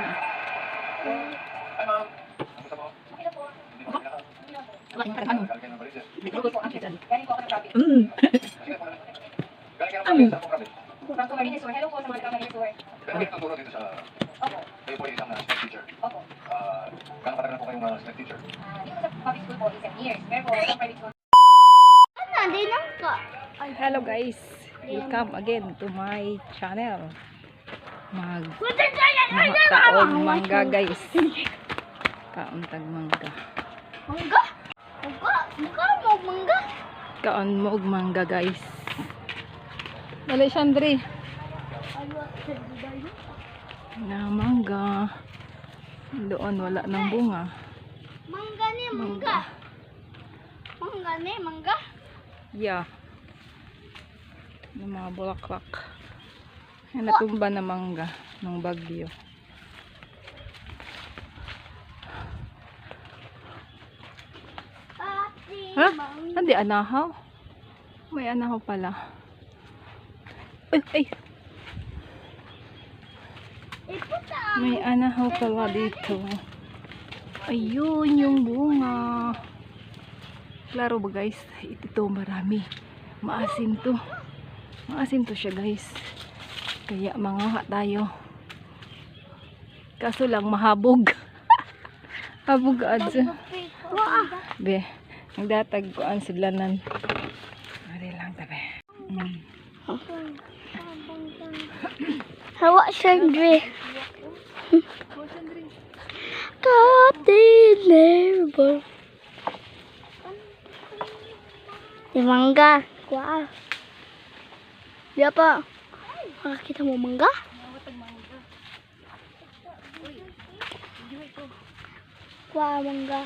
Ay, ma'am. Kamusta po? Wala yung ano. Galing po ang kitchen. Galing po ako ng province. Mm. Galing. Saan po kami? From Camarines Sur. Hello po sa mga Camarines Sur. Pero may nagtuturo dito sa... Opo. Kayo po ay isang uh, teacher. Opo. Ah, Gano'ng katagal po kayong uh, teacher? Ah, dito sa public school po, is 7 years. Pero po, sa private school, ka. Hello guys, welcome again to my channel. Mag taon mangga guys. Kauntag mangga. Mangga? Mangga? Mangga mo, mangga? Kaon mo og mangga guys. Dali Shandri. Ayaw, sa didayo. Na mangga. Doon wala ng bunga. Mangga ni, mangga. Mangga ni, mangga. Yeah. Ng mga bulaklak. Natumba na mangga ng bagyo. Ha? Hindi anahaw. May anahaw pala. Ay, ay, may anahaw pala dito. Ayun yung bunga. Klaro ba guys? Ito marami. Maasim to. Maasim to siya guys. Kaya manguha tayo. Kaso lang mahabog. Habog ads. Wah. Be, nagdatag ko ang sidlanan. Ari lang tabi. Mm. Hawa siyempre. Ka-deliver. Di mangga. Wow. Di apa? Makakita mo mangga? Wow, mangga.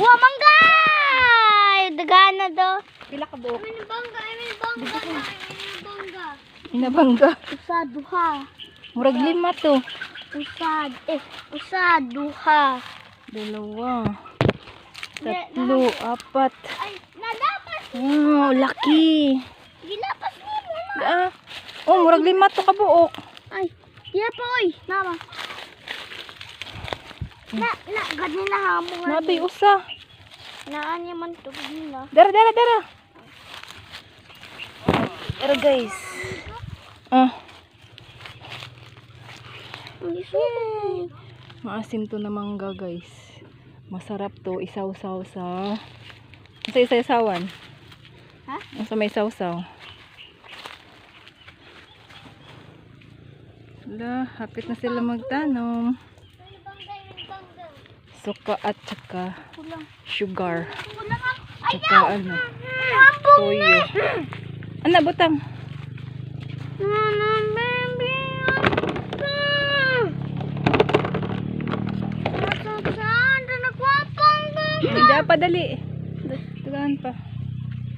Wow, mangga! Dagana do. Pila ka buok? May bangga, may bangga, may bangga. Inabangga. Usad duha. Murag lima to. Usad, eh, usad duha. Dalawa. Tatlo, apat. Ay, nalapas. Wow, laki. Gilapas mo mo na. Ah. Oh, murag lima to ka buok. Ay, diya pa oy. Nama. Na, na, ganyan na hamo nga. Nabi usa. Naan man to nila. Dara, dara, dara. Dara guys. Ah, Yay. maasim to na mangga guys. Masarap to. Isaw-saw sa... Sa isa-isawan. Ha? Sa may saw-saw. Wala, hapit na sila bangga. Suka at saka sugar. Tsaka ano, toyo. Ano, butang? Hindi pa dali. Tugahan pa.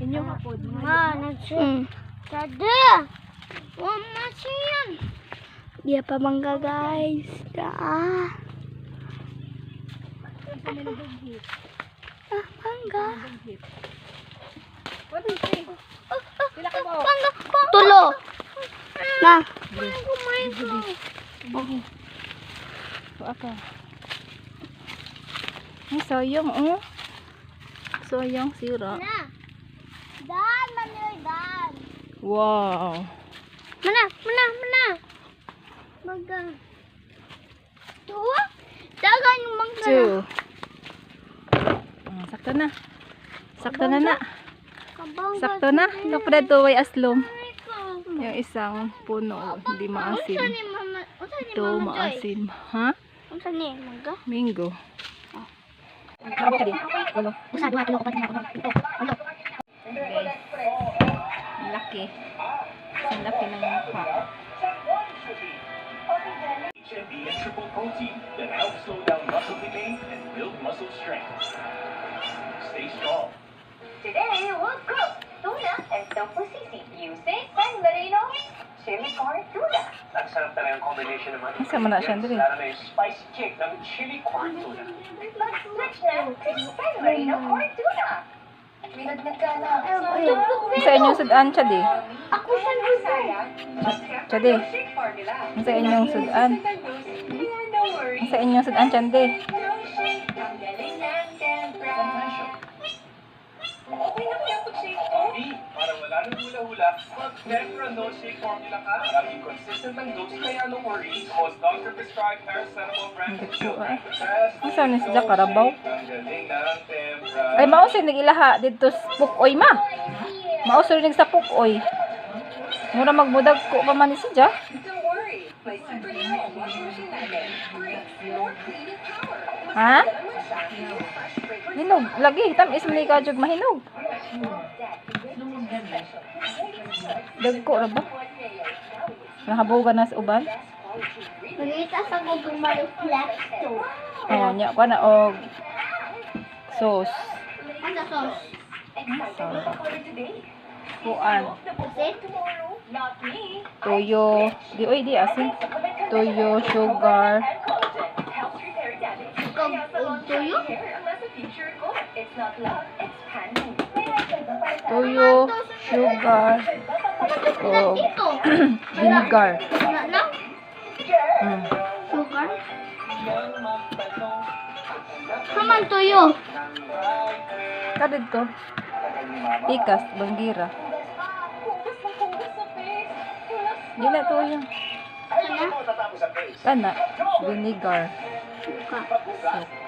Inyo ka po. Ma, nagsi. Sada. Wama siyan. Dia pa mangga guys. Da. Ah, mangga. Po? Mangga. Tulo. Na. Tuwa ka. Ay, sayang, oh. Sayang, sira. Na. Dan, manoy, dan. Wow. Mana, mana. Mangga. Dua. Dagan yung mangga. Two. Ah, sakto na. Sakto na na. Kabangga. Sakto na. Kapre to way aslom. Yung isang puno, hindi maasim. Ito, maasim. Ha? Unsa ni mangga? Unom pito. Ulo. Laki. Ang laki ng mukha. HMB and triple protein that helps slow down muscle decay and build muscle strength. Stay strong. Today, we'll cook tuna and tofu sisig using San Marino chili corn tuna. Ang sarap talaga ang combination ng mga Isa mo na siya, Andre. Lalo na yung spicy kick ng chili corn tuna. Mag-switch na to San Marino corn tuna. Minagnag ka na. Sa inyong sudan, Chadi. Ako sa Bisaya. Chadi. Formula. Sa inyong sudan. Sa inyong. No shake, ang galing ng tempra. Okay nang hula-hula, mag-Tempra no shake formula ka. Laging consistent ang dose kaya no worries. Cause doctor prescribed paracetamol brand ko, children. ah. Best Asa ni siya, Tempra. Ay mao sin nagilaha dito sa pukoy ma. Mao ning sa pukoy. Mura magbudag ko pa man siya. Don't worry, may superhero washing machine natin. Free, more cleaning power. Ha? Hinog lagi tam is man ka jud mahinog. Dagko ra ba? Nahabugan na sa uban. Pagkita sa kong ma-reflect to. Oh, nya ko na og sauce. Ano sauce? Kuan. Toyo. Di oy di asin. Toyo, sugar. Panic. Toyo, sugar, Ito. vinegar. Wala na? Mm. Sugar? Kaman tuyo. Kadid to. Tikas. Hugas Dila toyo. Ano? Kana, vinegar. Suka. Soup.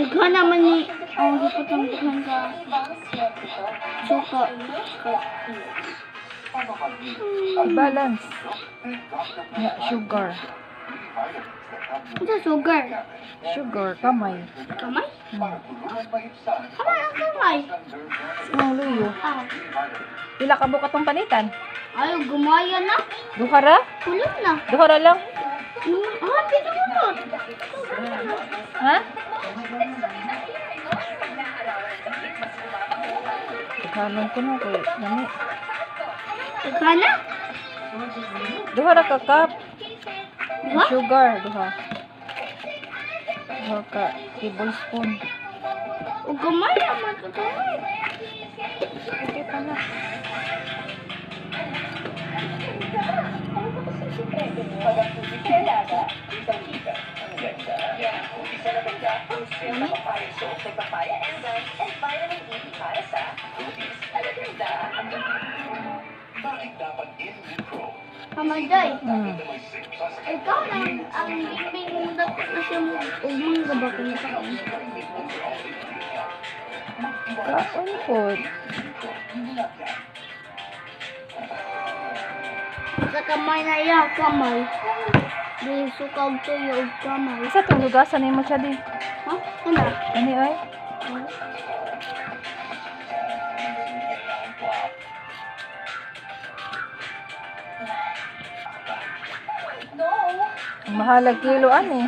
Daghan naman ni ang giputang daghan ka suka. I-balance. Nya, sugar. Ito sugar. Sugar, kamay. Kamay? Hmm. Kamay ang kamay. Ang luyo. Ah. Pila ka buka tong panitan? Ayaw, gumaya na. Duha ra? Kulot na. Duha ra lang? Hmm, Ah, pito. Ha? Ikanon ko na kay nami. Daghan na? Duha ra ka cup. Sugar, duha. Duha ka tablespoon. O gumaya man ito. Okay pa na. Sil na papaya enzyme, and vitamin E para sa putis. Ang ganda. Bakit dapat in vitro? Kamaday. Hmm. Ikaw lang ang bimbing mo dapat na siya mo umang gaba ko na sa kanya. Kaon food. Sa kamay na iya, kamay. Di sukaw tuyo og kamay. Isa tong lugasan nimo siya di. Ano? Ani oy? No. Mahalag kilo ani.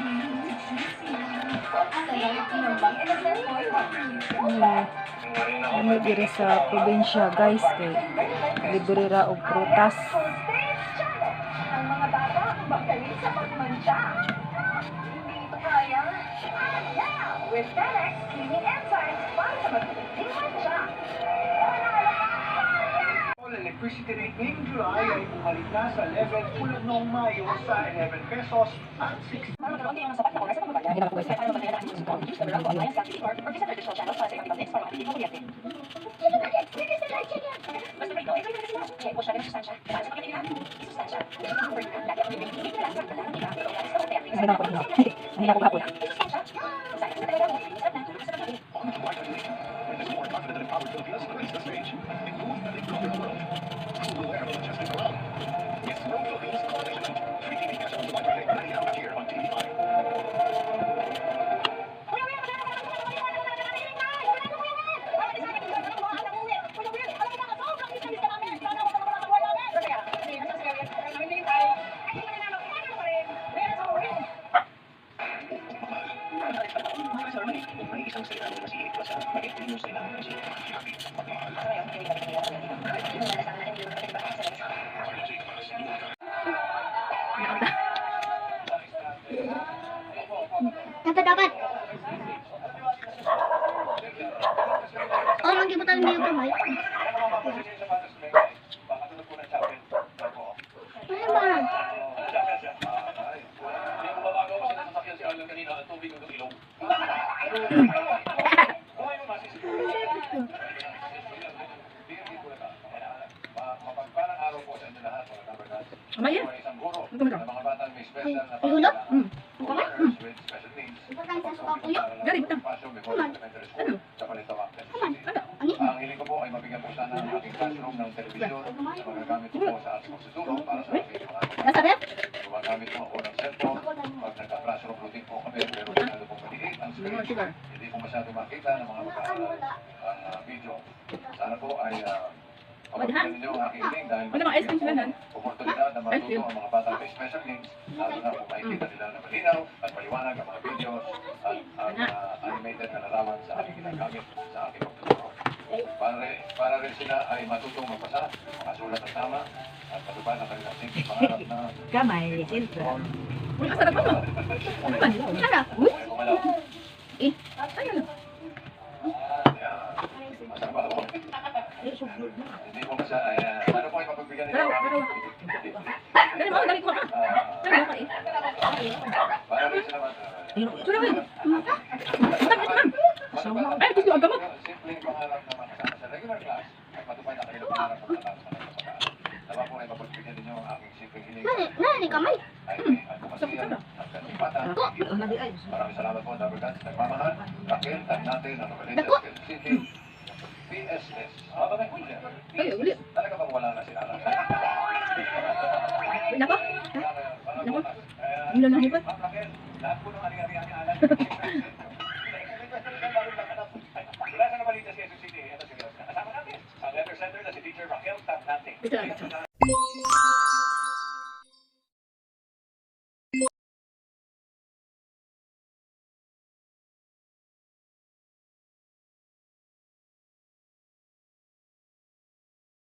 Hmm. Ano diri sa probinsya guys kay libre ra og prutas. Ang mga bata, magaling sa pagmantsa. Hindi ito kaya. Now, with FedEx, cleaning enzymes para sa magiging mantsa. All electricity rate ngayong July ay bumalik na sa level tulad noong Mayo sa 11 pesos at 6 Para magkaroon kayo ng sapat na oras na ako pwede. Para mabantayan ang inyong account, use the Verizon Alliance Relief or or visit digital channels para sa ibang updates para makatipid mo kuryente. Basta rito, every minute sila. Kaya po siya ng sustansya. Para sa pagkakita nila, sustansya. For you, lagi ang bibig, hindi nila sa kalang iba. Pero ang sa kaya, na. Hindi na ako gahapon. Amaya. Ito mo Ay, ay hulog? Hmm. Ang kamay? Ibutan sa suka po yun. Gari, butang. Kuman. Ano? Kuman. Ani? Ang hiling ko po ay mabigyan po sana ng aking classroom ng telebisyon na magagamit ko po sa ating pagsusulo para sa aking mga Nasa rep? gumagamit po ako ng cellphone pag nagka-classroom routine po kami pero masyado pong maliit ang screen hindi po masyado makita ng mga maka ah, video sana po ay ang dahil Ano, mga ice cream sila nan? oportunidad na Ice cream. matuto ang mga bata may special needs lalo na kung makikita nila na malinaw at maliwanag ang mga videos at ang ah, animated na larawan sa aking ginagamit sa aking pagtuturo. Para, para rin sila ay matutong magbasa, makasulat ng tama, at matupad ang kanilang simple pangarap na Kamay, sintra. Uy, ba mo? Ano ba? Ano? Gumalaw. eh. Ano? Kaya, masarap ako. Hindi po masa, ay, ah, ano po ay mapagbigyan nila? Dalawa, dalawa. Dali mo, dali ko ka. Ah, Dali mo ka eh. para rin sila mat- Sura mo. Butang, butang. matupad- Ay, gusto ang gamot. Simpleng pangarap na makasama sa regular class at matupad ang kanilang pangarap pagkatapos ng nagpapagkaan. Naman po ay mapagbigyan ninyo ang aking simpleng hiling Nani? Nani kamay? ay may advokasya at katipatan. Maraming salamat po, Dr. Gans. Nagmamahal, Raquel, Tagnate. Quezon City, PSS. Mga bagay po dyan. Ay, uli. Talaga bang wala na sila? Uy, nako. Nako. Kaya, Ang lalahibat. Ma'am Raquel, lahat po ng ari-arian ni Alan. Wala sa nabalita si City. Ito si Kasama natin. Ang letter sender na si Teacher Raquel ito.